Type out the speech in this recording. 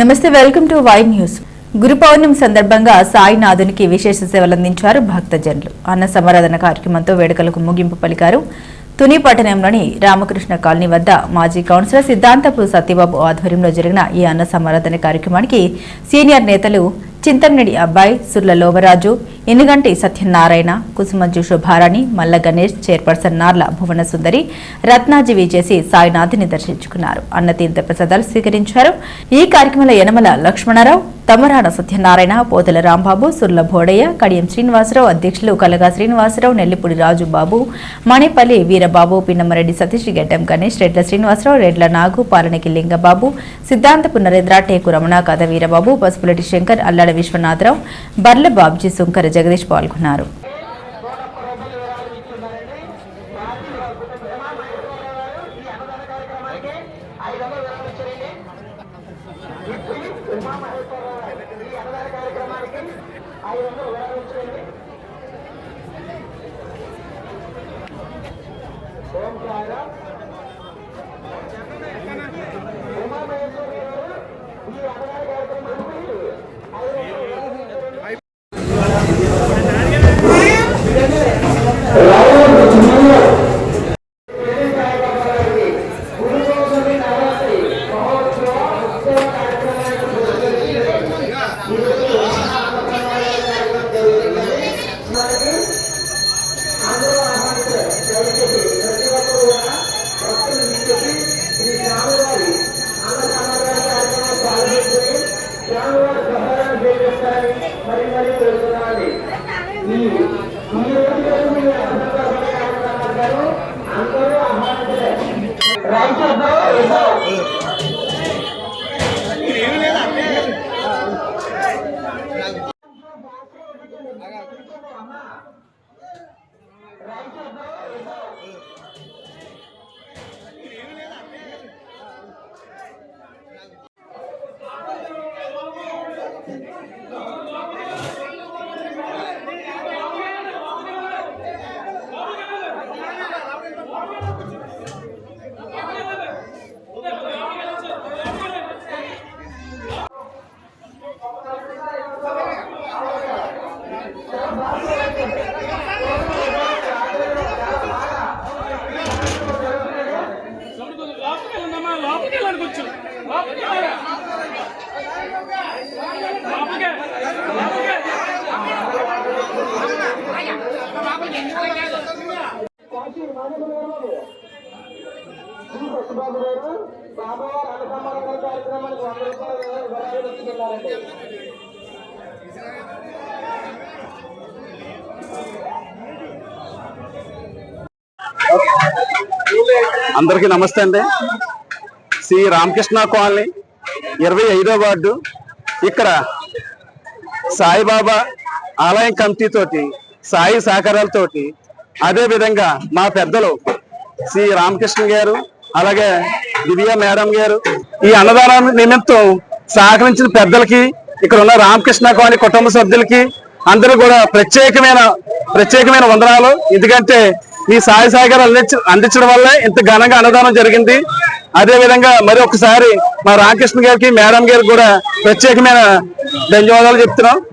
నమస్తే welcome to Y news. Guru Purnima సందర్భంగా సాయినాథునికి విశేష సేవలందించారు భక్తజనులు. అన్న సమరాధన కార్యక్రమంతో వేడుకలకు ముగింపు పలికారు తుని పట్టణంలోని రామకృష్ణ కాలనీ వద్ద మాజీ కౌన్సిలర్ సిద్ధాంతపు సత్యబాబు ఆధ్వర్యంలో జరిగిన ఈ అన్న సమరాధన కార్యక్రమానికి సీనియర్ నేతలు చింతమనేడి అబ్బాయి సుర్ల లోవరాజు ఎనుగంటి సత్యనారాయణ కుసుమంజు శుభారాణి మల్ల గణేష్ చైర్పర్సన్ నార్ల భువన సుందరి రత్నాజీవి చేసి సాయినాథుని దర్శించుకున్నారు. అన్నతీర్థ ప్రసాదాలు స్వీకరించారు. ఈ కార్యక్రమంలో యనమల లక్ష్మణరావు తమరాణ సత్యనారాయణ పోతల రాంబాబు సుర్ల భోడయ్య కడియం శ్రీనివాసరావు అధ్యక్షులు కలగా శ్రీనివాసరావు నెల్లిపూడి రాజు బాబు మణిపల్లి వీరబాబు పిన్నమరెడ్డి సతీష్ గెడ్డం గణేష్ రెడ్ల శ్రీనివాసరావు రెడ్ల నాగు పాలనకి లింగబాబు సిద్ధాంతపు నరేంద్ర టేకు రమణ కథ వీరబాబు పసుపులటి శంకర్ అల్లాడ విశ్వనాథరావు బర్ల బాబ్జీ సుంకర జగదీష్ పాల్గొన్నారు. లోపలికి అందరికీ నమస్తే అండి. శ్రీ రామకృష్ణ కాలనీ ఇరవై ఐదో వార్డు ఇక్కడ సాయిబాబా ఆలయం కమిటీ సాయి సహకారాలతోటి అదే విధంగా మా పెద్దలు శ్రీ రామకృష్ణ గారు అలాగే దివ్య మేడం గారు ఈ అన్నదానం నిమిత్తం సహకరించిన పెద్దలకి ఇక్కడ ఉన్న రామకృష్ణ కాలనీ కుటుంబ సభ్యులకి అందరూ కూడా ప్రత్యేకమైన ప్రత్యేకమైన వందనాలు. ఎందుకంటే మీ సాయి సహకారం అందించ అందించడం వల్లే ఇంత ఘనంగా అన్నదానం జరిగింది. అదే విధంగా మరి ఒకసారి మా రామకృష్ణ గారికి మేడం గారికి కూడా ప్రత్యేకమైన ధన్యవాదాలు చెప్తున్నాం.